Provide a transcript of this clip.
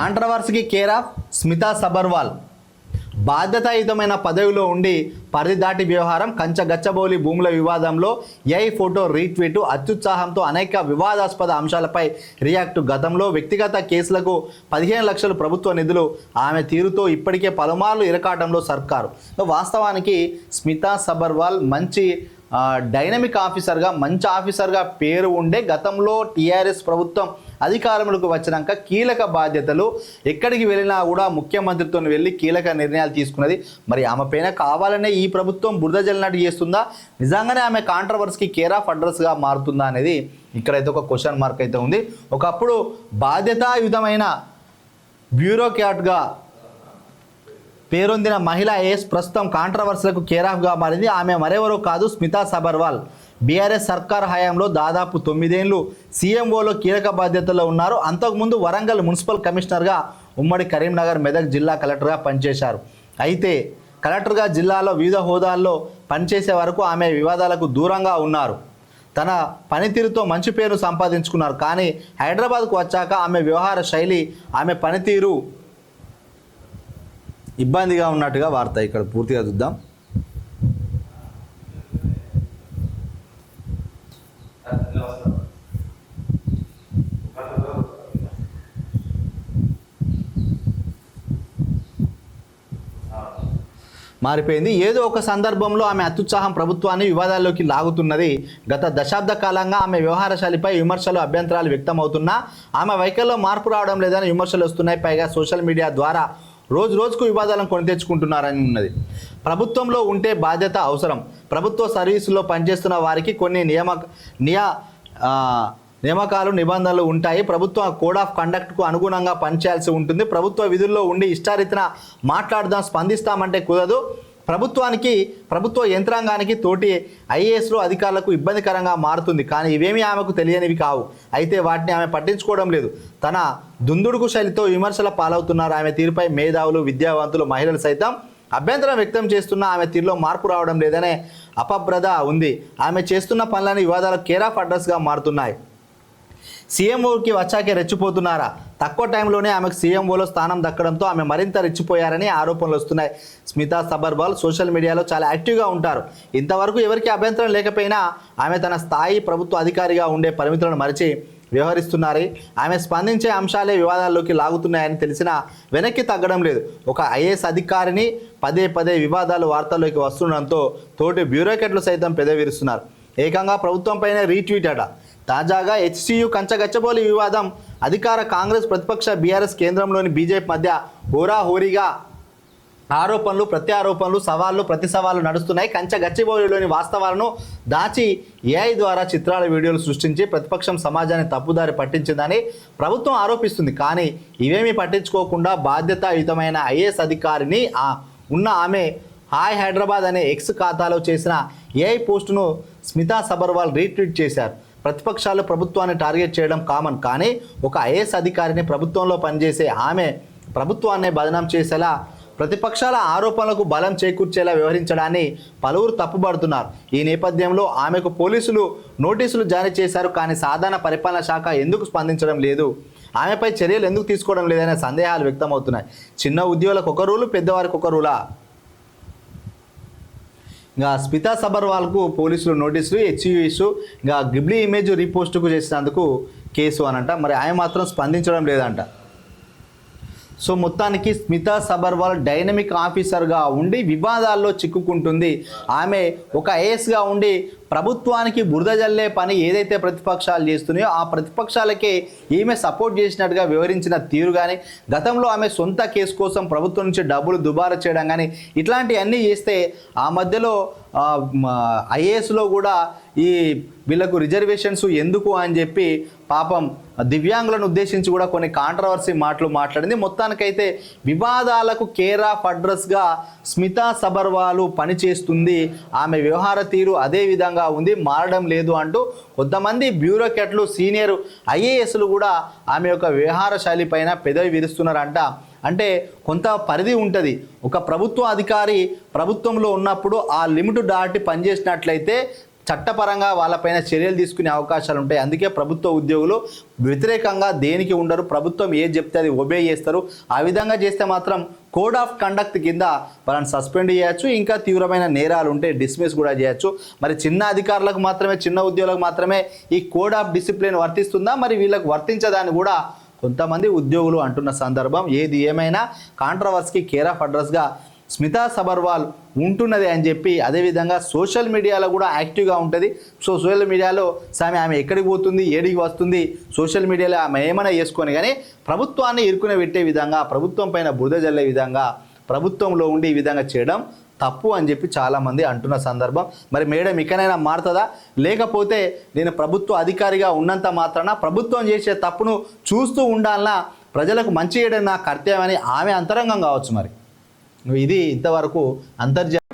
కాంట్రవర్సీకి care of Smita Sabharwal. బాధ్యతాయుతమైన పదవిలో ఉండి పరిధి దాటి వ్యవహారం కంచగచ్చబౌలి భూముల వివాదంలో ఏ ఫోటో రీట్వీట్ అత్యుత్సాహంతో అనేక వివాదాస్పద అంశాలపై రియాక్ట్ గతంలో వ్యక్తిగత కేసులకు పదిహేను లక్షలు ప్రభుత్వ నిధులు ఆమె తీరుతో ఇప్పటికే పలుమార్లు ఇరకాటంలో సర్కారు. వాస్తవానికి స్మితా సబర్వాల్ మంచి డైనమిక్ ఆఫీసర్గా మంచి ఆఫీసర్గా పేరు ఉండే గతంలో టీఆర్ఎస్ ప్రభుత్వం అధికారంలోకి వచ్చినాక కీలక బాధ్యతలు ఎక్కడికి వెళ్ళినా కూడా ముఖ్యమంత్రితో వెళ్ళి కీలక నిర్ణయాలు తీసుకున్నది. మరి ఆమె పైన కావాలనే ఈ ప్రభుత్వం బురద జల్లినట్టు చేస్తుందా? నిజంగానే ఆమె కాంట్రవర్సీకి కేర్ ఆఫ్ అడ్రస్గా మారుతుందా అనేది ఇక్కడైతే ఒక క్వశ్చన్ మార్క్ అయితే ఉంది. ఒకప్పుడు బాధ్యతాయుతమైన బ్యూరోక్రాట్గా పేరొందిన మహిళ ఏస్ ప్రస్తుతం కాంట్రవర్సీలకు కేరాఫ్గా మారింది. ఆమె మరెవరో కాదు స్మితా సబర్వాల్. బీఆర్ఎస్ సర్కార్ హయాంలో దాదాపు తొమ్మిదేళ్ళు సీఎంఓలో కీలక బాధ్యతలో ఉన్నారు. అంతకుముందు వరంగల్ మున్సిపల్ కమిషనర్గా ఉమ్మడి కరీంనగర్ మెదక్ జిల్లా కలెక్టర్గా పనిచేశారు. అయితే కలెక్టర్గా జిల్లాలో వివిధ హోదాల్లో పనిచేసే వరకు ఆమె వివాదాలకు దూరంగా ఉన్నారు. తన పనితీరుతో మంచి పేరు సంపాదించుకున్నారు. కానీ హైదరాబాద్కు వచ్చాక ఆమె వ్యవహార శైలి ఆమె పనితీరు ఇబ్బందిగా ఉన్నట్టుగా వార్త ఇక్కడ పూర్తిగా చూద్దాం. మారిపోయింది. ఏదో ఒక సందర్భంలో ఆమె అత్యుత్సాహం ప్రభుత్వాన్ని వివాదాల్లోకి లాగుతున్నది. గత దశాబ్ద కాలంగా ఆమె వ్యవహార శైలిపై విమర్శలు అభ్యంతరాలు వ్యక్తమవుతున్నా. ఆమె వైఖరిలో మార్పు రావడం లేదని విమర్శలు వస్తున్నాయి. పైగా సోషల్ మీడియా ద్వారా రోజు రోజుకు వివాదాలను కొని తెచ్చుకుంటున్నారని ఉన్నది. ప్రభుత్వంలో ఉంటే బాధ్యత అవసరం. ప్రభుత్వ సర్వీసులో పనిచేస్తున్న వారికి కొన్ని నియమ నియా నియామకాలు నిబంధనలు ఉంటాయి. ప్రభుత్వ కోడ్ ఆఫ్ కండక్ట్కు అనుగుణంగా పనిచేయాల్సి ఉంటుంది. ప్రభుత్వ విధుల్లో ఉండి ఇష్టారీతిన మాట్లాడదాం స్పందిస్తామంటే కుదరదు. ప్రభుత్వానికి ప్రభుత్వ యంత్రాంగానికి తోటి ఐఏఎస్లో అధికారులకు ఇబ్బందికరంగా మారుతుంది. కానీ ఇవేమీ ఆమెకు తెలియనివి కావు. అయితే వాటిని ఆమె పట్టించుకోవడం లేదు. తన దుందుడుకు శైలితో విమర్శల పాలవుతున్నారు. ఆమె తీరుపై మేధావులు విద్యావంతులు మహిళలు సైతం అభ్యంతరం వ్యక్తం చేస్తున్న ఆమె తీరులో మార్పు రావడం లేదనే అపభ్రద ఉంది. ఆమె చేస్తున్న పనులని వివాదాలకు కేర్ ఆఫ్ అడ్రస్గా మారుతున్నాయి. సీఎంఓకి వచ్చాకే రెచ్చిపోతున్నారా? తక్కువ టైంలోనే ఆమెకు సీఎంఓలో స్థానం దక్కడంతో ఆమె మరింత రెచ్చిపోయారని ఆరోపణలు వస్తున్నాయి. స్మితా సబర్వాల్ సోషల్ మీడియాలో చాలా యాక్టివ్గా ఉంటారు. ఇంతవరకు ఎవరికి అభ్యంతరం లేకపోయినా ఆమె తన స్థాయి ప్రభుత్వ అధికారిగా ఉండే పరిమితులను మరిచి వ్యవహరిస్తున్నారు. ఆమె స్పందించే అంశాలే వివాదాల్లోకి లాగుతున్నాయని తెలిసినా వెనక్కి తగ్గడం లేదు. ఒక ఐఏఎస్ అధికారిని పదే పదే వివాదాలు వార్తల్లోకి వస్తుండడంతో తోటి బ్యూరోక్రాట్లు సైతం పెదవిరుస్తున్నారు. ఏకంగా ప్రభుత్వంపైనే రీట్వీట్ అట. తాజాగా హెచ్సియు కంచగచ్చబోలి వివాదం. అధికార కాంగ్రెస్ ప్రతిపక్ష బీఆర్ఎస్ కేంద్రంలోని బీజేపీ మధ్య హోరాహోరీగా ఆరోపణలు ప్రత్యారోపణలు సవాళ్ళు ప్రతి సవాళ్ళు నడుస్తున్నాయి. కంచ గచ్చిబౌలిలోని వాస్తవాలను దాచి ఏఐ ద్వారా చిత్రాల వీడియోలు సృష్టించి ప్రతిపక్షం సమాజాన్ని తప్పుదారి పట్టించిందని ప్రభుత్వం ఆరోపిస్తుంది. కానీ ఇవేమీ పట్టించుకోకుండా బాధ్యతాయుతమైన ఐఏఎస్ అధికారిని ఆ ఉన్న ఆమె హాయ్ హైదరాబాద్ అనే ఎక్స్ ఖాతాలో చేసిన ఏఐ పోస్టును స్మితా సబర్వాల్ రీట్వీట్ చేశారు. ప్రతిపక్షాలు ప్రభుత్వాన్ని టార్గెట్ చేయడం కామన్. కానీ ఒక ఐఏఎస్ అధికారిని ప్రభుత్వంలో పనిచేసే ఆమె ప్రభుత్వాన్ని బదనాం చేసేలా ప్రతిపక్షాల ఆరోపణలకు బలం చేకూర్చేలా వ్యవహరించడాన్ని పలువురు తప్పుపడుతున్నారు ఈ నేపథ్యంలో ఆమెకు పోలీసులు నోటీసులు జారీ చేశారు కానీ సాధారణ పరిపాలన శాఖ ఎందుకు స్పందించడం లేదు? ఆమెపై చర్యలు ఎందుకు తీసుకోవడం లేదనే సందేహాలు వ్యక్తమవుతున్నాయి. చిన్న ఉద్యోగులకు ఒక రూలు పెద్దవారికి ఒక రూలా? ఇంకా స్మితా సబర్వాల్కు పోలీసులు నోటీసులు హెచ్యుఇస్ ఇంకా గిబ్లీ ఇమేజ్ రీపోస్ట్కు చేసినందుకు కేసు అనంట. మరి ఆయన మాత్రం స్పందించడం లేదంట. సో మొత్తానికి స్మితా సబర్వాల్ డైనమిక్ ఆఫీసర్గా ఉండి వివాదాల్లో చిక్కుకుంటుంది. ఆమె ఒక ఐఏఎస్గా ఉండి ప్రభుత్వానికి బురద జల్లే పని ఏదైతే ప్రతిపక్షాలు చేస్తున్నాయో ఆ ప్రతిపక్షాలకే ఈమె సపోర్ట్ చేసినట్టుగా వివరించిన తీరు కానీ గతంలో ఆమె సొంత కేసు కోసం ప్రభుత్వం నుంచి డబ్బులు దుబారా చేయడం కానీ ఇట్లాంటివన్నీ చేస్తే ఆ మధ్యలో ఐఏఎస్లో కూడా ఈ వీళ్ళకు రిజర్వేషన్స్ ఎందుకు అని చెప్పి పాపం దివ్యాంగులను ఉద్దేశించి కూడా కొన్ని కాంట్రవర్సీ మాటలు మాట్లాడింది. మొత్తానికైతే వివాదాలకు కేర్ ఆఫ్ అడ్రస్గా స్మితా సబర్వాలు పనిచేస్తుంది. ఆమె వ్యవహార తీరు అదే విధంగా ఉంది మారడం లేదు అంటూ కొంతమంది బ్యూరోక్రాట్లు సీనియర్ ఐఏఎస్లు కూడా ఆమె యొక్క వ్యవహార శైలి పైన పెదవి విరుస్తున్నారంట. అంటే కొంత పరిధి ఉంటుంది. ఒక ప్రభుత్వ అధికారి ప్రభుత్వంలో ఉన్నప్పుడు ఆ లిమిట్ దాటి పనిచేసినట్లయితే చట్టపరంగా వాళ్ళపైన చర్యలు తీసుకునే అవకాశాలు ఉంటాయి. అందుకే ప్రభుత్వ ఉద్యోగులు వ్యతిరేకంగా దేనికి ఉండరు. ప్రభుత్వం ఏది చెప్తే అది ఒబే చేస్తారు. ఆ విధంగా చేస్తే మాత్రం కోడ్ ఆఫ్ కండక్ట్ కింద వాళ్ళని సస్పెండ్ చేయొచ్చు. ఇంకా తీవ్రమైన నేరాలు ఉంటే డిస్మిస్ కూడా చేయొచ్చు. మరి చిన్న అధికారులకు మాత్రమే చిన్న ఉద్యోగులకు మాత్రమే ఈ కోడ్ ఆఫ్ డిసిప్లిన్ వర్తిస్తుందా? మరి వీళ్ళకి వర్తించదాన్ని కూడా కొంతమంది ఉద్యోగులు అంటున్న సందర్భం. ఏది ఏమైనా కాంట్రవర్స్కి కేర్ ఆఫ్ అడ్రస్గా స్మితా సబర్వాల్ ఉంటున్నది అని చెప్పి అదేవిధంగా సోషల్ మీడియాలో కూడా యాక్టివ్గా ఉంటుంది. సో సోషల్ మీడియాలో సామె ఆమె ఎక్కడికి పోతుంది ఏడికి వస్తుంది సోషల్ మీడియాలో ఆమె ఏమైనా చేసుకొని కానీ ప్రభుత్వాన్ని ఇరుకున పెట్టే విధంగా ప్రభుత్వం పైన బురద జల్లే విధంగా ప్రభుత్వంలో ఉండి ఈ విధంగా చేయడం తప్పు అని చెప్పి చాలామంది అంటున్న సందర్భం. మరి మేడం ఇకనైనా మారుతుందా? లేకపోతే నేను ప్రభుత్వ అధికారిగా ఉన్నంత మాత్రాన ప్రభుత్వం చేసే తప్పును చూస్తూ ఉండాలన్నా ప్రజలకు మంచి చేయడం నా కర్తవ్యమని ఆమె అంతరంగం కావచ్చు మరి. ఇది ఇంతవరకు అంతర్జాతీయ